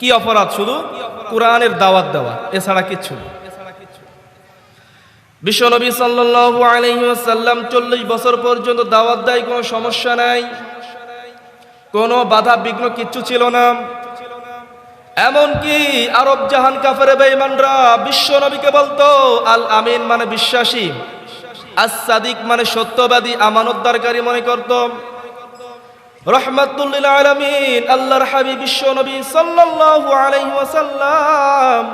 কি অপরাধ শুধু? কোরআনের দাওয়াত দেওয়া, এছাড়া কিচ্ছু বিশ্বনবী সাল্লাল্লাহু আলাইহি ওয়াসাল্লাম চল্লিশ বছর পর্যন্ত দাওয়াত দেয়, কোনো সমস্যা নাই। কোনো বাধা বিঘ্ন কিচ্ছু ছিল না। এমনকি আরব জাহান কাফের বেঈমানরা বিশ্ব নবীকে বলতো, আল আমিন মানে বিশ্বাসী, আস সাদিক মানে সত্যবাদী, আমানতদারকারী মনে করত। রহমাতুল্লিল আলামিন, আল্লাহর হাবিব বিশ্ব নবী আলাইহি ওয়াসাল্লাম।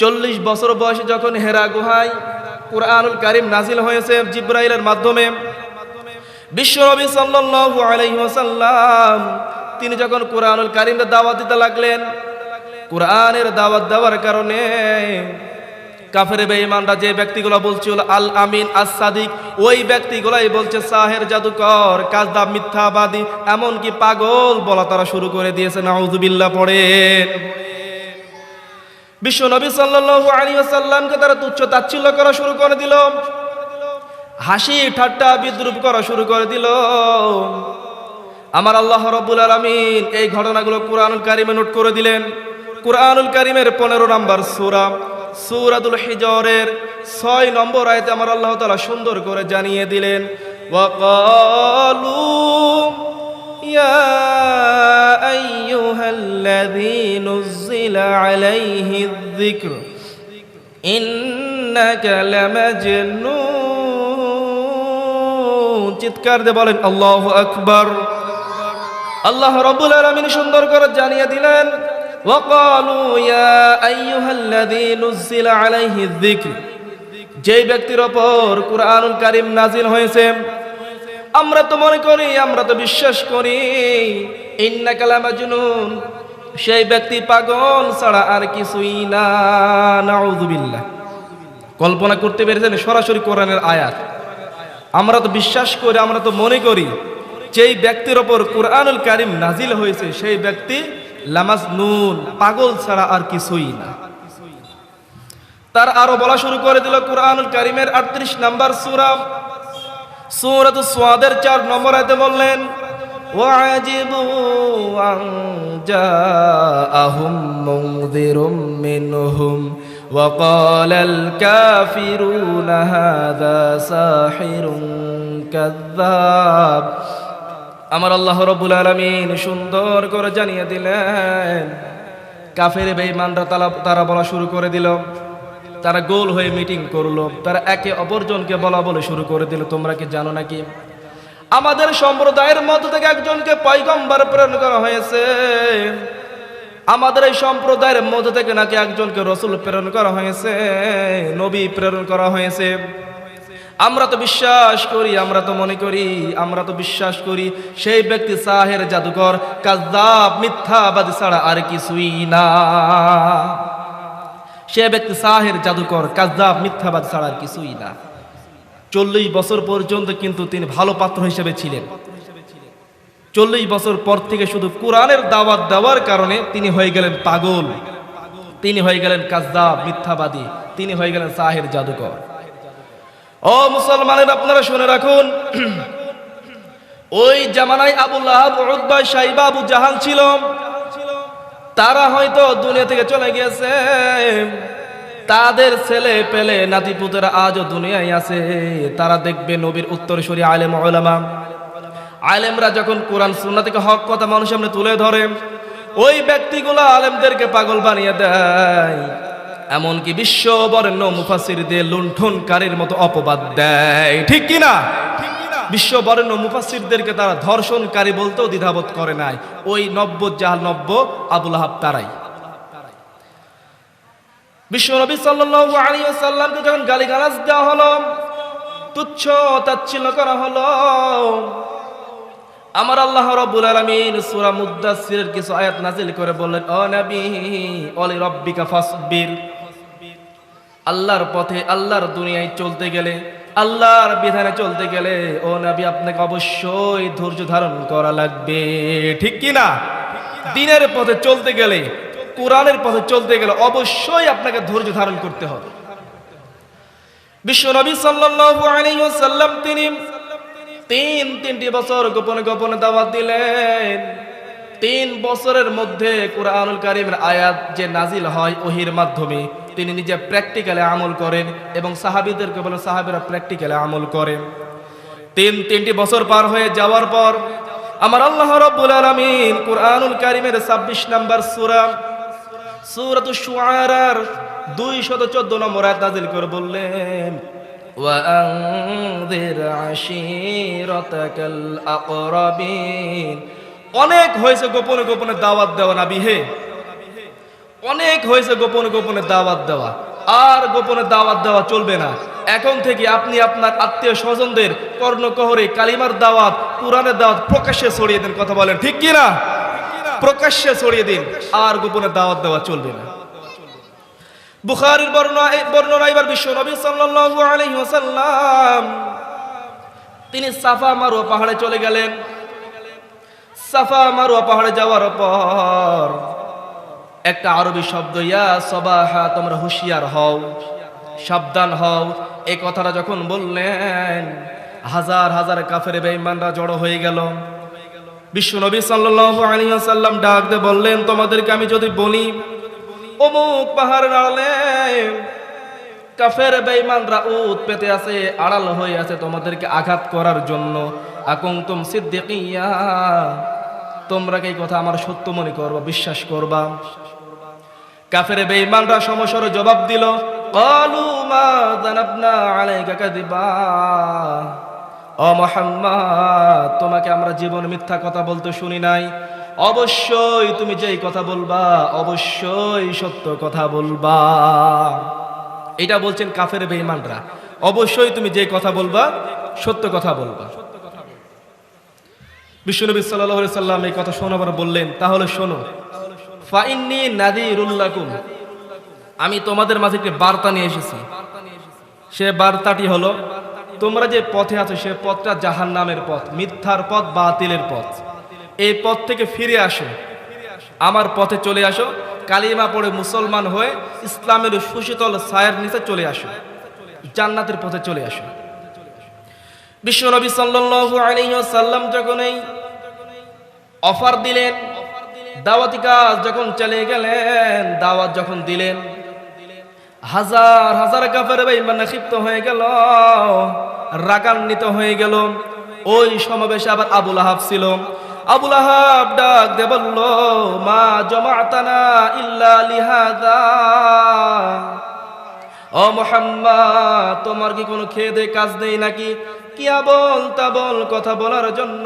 চল্লিশ বছর বয়সে যখন হেরা গুহায় কুরআনুল কারিম নাজিল হয়েছে জিব্রাইলের মাধ্যমে বিশ্বনবী সাল্লাল্লাহু আলাইহি ওয়াসাল্লাম, তিনি যখন কোরআনুল কারিমের দাওয়াত দিতে লাগলেন, কোরআনের দাওয়াত দেওয়ার কারণে কাফের বেঈমানরা যে ব্যক্তিগুলো বলছিল, আল আমিন আস সাদিক ওই ব্যক্তিগুলাই বলছে, সাহের জাদুকর কাজদাব মিথ্যাবাদী, এমনকি পাগল বলা তারা শুরু করে দিয়েছে। নাউজুবিল্লাহ পড়ে বিশ্ব নবী সাল্লাল্লাহু আলাইহি ওয়াসাল্লামকে তারা তুচ্ছ তাচ্ছিল্য করা শুরু করে দিল। হাসি ঠাট্টা বিদ্রুপ করা শুরু করে দিল। আমার আল্লাহ রব্বুল আলামিন এই ঘটনাগুলো কুরআনুল কারিমে নোট করে দিলেন। কুরআনুল কারিমের পনেরো নম্বর সূরা সূরাতুল হিজরের ছয় নম্বর আয়তে আমার আল্লাহ তালা সুন্দর করে জানিয়ে দিলেন চিৎকার দিয়ে বলেন, আল্লাহ আকবর। আল্লাহ রব্বুল আলামিন সুন্দর করে জানিয়ে দিলেন ইয়া ব্যক্তির ওপর কুরআনুল কারীম নাজিল হয়েছে, আমরা তো মনে করি, আমরা তো বিশ্বাস করি, ইন্নাকা লামাজনুন। সেই ব্যক্তি পাগল ছাড়া আর কিছুই না কল্পনা করতে পেরেছেন সরাসরি কোরআনের আয়াত। আমরা তো বিশ্বাস করি, আমরা তো মনে করি, যেই ব্যক্তির ওপর কোরআনুল কারিম নাজিল হয়েছে, সেই ব্যক্তি লামাজ নুন পাগল ছাড়া আর কিছুই না। তার আরো বলা শুরু করে দিল কোরআনুল কারিমের আটত্রিশ নাম্বার সুরা সুরাত সোয়াদের চার নম্বর আয়তে বললেন وعجبوا أن جاءهم منذر منهم وقال الكافرون هذا ساحر كذاب আমার আল্লাহ রব্বুল আলমিন সুন্দর করে জানিয়ে দিলেন কাফের বেঈমানরা তারা তারা বলা শুরু করে দিল তারা গোল হয়ে মিটিং করল, তারা একে অপরজনকে বলা বলে শুরু করে দিল, তোমরা কি জানো নাকি? আমাদের সম্প্রদায়ের মধ্য থেকে একজনকে পয়গম্বর প্রেরণ করা হয়েছে। আমাদের এই সম্প্রদায়ের মধ্য থেকে নাকি একজনকে রসুল প্রেরণ করা হয়েছে, নবী প্রেরণ করা হয়েছে। আমরা তো বিশ্বাস করি, আমরা তো মনে করি, আমরা তো বিশ্বাস করি, সেই ব্যক্তি সাহের জাদুকর কাজদাব মিথ্যাবাদী ছাড়া আর কিছুই না। সে ব্যক্তি সাহের, জাদুকর কাজদাব মিথ্যাবাদী ছাড়া আর কিছুই না। চল্লিশ বছর পর্যন্ত কিন্তু তিনি ভালো পাত্র হিসেবে ছিলেন। চল্লিশ বছর পর থেকে শুধু কোরআনের দাওয়াত দেওয়ার কারণে তিনি হয়ে গেলেন পাগল। তিনি হয়ে গেলেন কাজদাব মিথ্যাবাদী। তিনি হয়ে গেলেন সাহের, জাদুকর। ও মুসলমানের, আপনারা শুনে রাখুন, ওই জামানায় আবুল্লাহ সাইবা, আবু জাহান ছিল। তারা হয়তো দুনিয়া থেকে চলে গিয়েছে। তাদের ছেলে পেলে নাতি পুতেরা আজও দুনিয়ায় আছে। তারা দেখবে নবীর উত্তরসূরি আলেম ওলামা আলেমরা যখন কোরআন, সুন্না থেকে হক কথা মানুষ সামনে তুলে ধরে, ওই ব্যক্তিগুলো আলেমদেরকে পাগল বানিয়ে দেয়। এমনকি বিশ্ব বরেণ্য মুফাসির দিয়ে লুণ্ঠনকারীর মতো অপবাদ দেয়। ঠিক কিনা? বিশ্ব বরেণ্য মুফাসিরদেরকে তারা ধর্ষণকারী বলতেও দ্বিধাবোধ করে নাই। ওই নব্য জাহাল নব্য আবুল আহাব তারাই। বিশ্ব নবী আলাইহি ওয়াসাল্লামকে যখন গালিগালাজ দেওয়া হলো, তুচ্ছ তাচ্ছিল্য করা হলো, আমার আল্লাহ রাব্বুল আলামিন সূরা মুদ্দাসসিরের কিছু আয়াত নাজিল করে বললেন, ও নবী অলি রব্বিকা ফাসবির। আল্লাহর পথে, আল্লাহর দুনিয়ায় চলতে গেলে আল্লাহর বিধানে চলতে গেলে, ও নবী, আপনাকে অবশ্যই ধৈর্য ধারণ করা লাগবে। ঠিক কি না দিনের পথে চলতে গেলে, কোরআনের পথে চলতে গেলে অবশ্যই আপনাকে ধৈর্য ধারণ করতে হবে। বিশ্ব নবী আলাইহি তিনি তিন, তিনটি বছর গোপনে গোপনে দাওয়াত দিলেন। তিন বছরের মধ্যে কোরআনুল কারিমের আয়াত যে নাজিল হয়, ওহির মাধ্যমে তিনি নিজে প্র্যাকটিক্যালে আমল করেন এবং সাহাবিদেরকে বলেন সাহাবিরা প্র্যাকটিক্যালে আমল করেন তিন তিনটি বছর পার হয়ে যাওয়ার পর আমার আল্লাহ রব্বুল আলামিন কোরআনুল কারিমের ছাব্বিশ নাম্বার সূরা সূরাতু শুআরার 214 নম্বর আয়াত নাযিল করে বললেন وأنذر عشيرتك الأقربين অনেক হয়েছে গোপনে গোপনে দাওয়াত দেওয়া না বিহে অনেক হয়েছে গোপনে গোপনে দাওয়াত দেওয়া। আর গোপনে দাওয়াত দেওয়া চলবে না। এখন থেকে আপনি আপনার আত্মীয় স্বজনদের কর্ণকহরে কালিমার দাওয়াত, কোরআনের দাওয়াত প্রকাশ্যে ছড়িয়ে দিন কথা বলেন ঠিক কি না প্রকাশ্যে ছড়িয়ে দিন। আর গোপনে দাওয়াত দেওয়া চলবে না। বুখারীর বর্ণনা বর্ণনা এবার বিশ্ব নবী সাল্লাল্লাহু আলাইহি ওয়াসাল্লাম। তিনি সাফা মারুয়া পাহাড়ে চলে গেলেন। সাফা মারুয়া পাহাড়ে যাওয়ার পর একটা আরবি শব্দ, ইয়া সবাহা, তোমরা হুঁশিয়ার হও, সাবধান হও। এই কথাটা যখন বললেন, হাজার হাজার কাফের বেঈমানরা জড়ো হয়ে গেল। বিশ্ব নবী সাল্লাল্লাহু আলাইহি ওয়াসাল্লাম ডাক দিয়ে বললেন, তোমাদেরকে আমি যদি বলি, অমুক পাহাড়ের আড়ালে কাফের বেঈমানরা উত পেতে আছে, আড়াল হয়ে আছে, তোমাদেরকে আঘাত করার জন্য। আকুমতুম সিদ্দিকিয়া তোমরা কি কথা আমার সত্য মনে করবা, বিশ্বাস করবা। কাফের বেঈমানরা সমসর জবাব দিল, কালু মা জানাবনা আলাইকা কাযিবা। ও মুহাম্মদ, তোমাকে আমরা জীবন মিথ্যা কথা বলতে শুনি নাই। অবশ্যই তুমি যেই কথা বলবা, অবশ্যই সত্য কথা বলবা। এটা বলছেন কাফের বেঈমানরা। অবশ্যই তুমি যে কথা বলবা, সত্য কথা বলবা। বিশ্বনবী সাল্লাহ সাল্লাম এই কথা শোনাবার বললেন, তাহলে শোনো আমি তোমাদের মাঝে একটি বার্তা নিয়ে এসেছি। সে বার্তাটি হলো, তোমরা যে পথে আছো, সে পথটা জাহান নামের পথ, মিথ্যার পথ, বাতিলের পথ। এই পথ থেকে ফিরে আসো। আমার পথে চলে আসো। কালিমা পড়ে মুসলমান হয়ে ইসলামের সুশীতল ছায়ের নিচে চলে আসো। জান্নাতের পথে চলে আসো। বিশ্বনবী আলাইহি ওয়াসাল্লাম যখন এই অফার দিলেন দাওয়াতি কাজ যখন চলে গেলেন, দাওয়াত যখন দিলেন, হাজার হাজার কাফের বেঈমান ক্ষিপ্ত হয়ে গেল, রাগান্বিত হয়ে গেল। ওই সমাবেশে আবার আবুল আহাব ছিল। আবুল আহাব ডাক দে বলল, মা জমাতানা ইল্লা লিহাদা। ও মোহাম্মদ, তোমার কি কোনো খেয়ে দে কাজ নেই নাকি? কিয়া বল তা বল, কথা বলার জন্য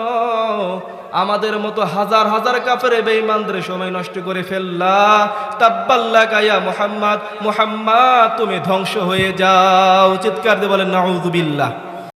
আমাদের মতো হাজার হাজার কাফের বেঈমানদের সময় নষ্ট করে ফেললা। তাব্বাল্লা কায়া মোহাম্মদ মোহাম্মদ, তুমি ধ্বংস হয়ে যাও। চিৎকার দিয়ে বলেন, নাউযুবিল্লাহ।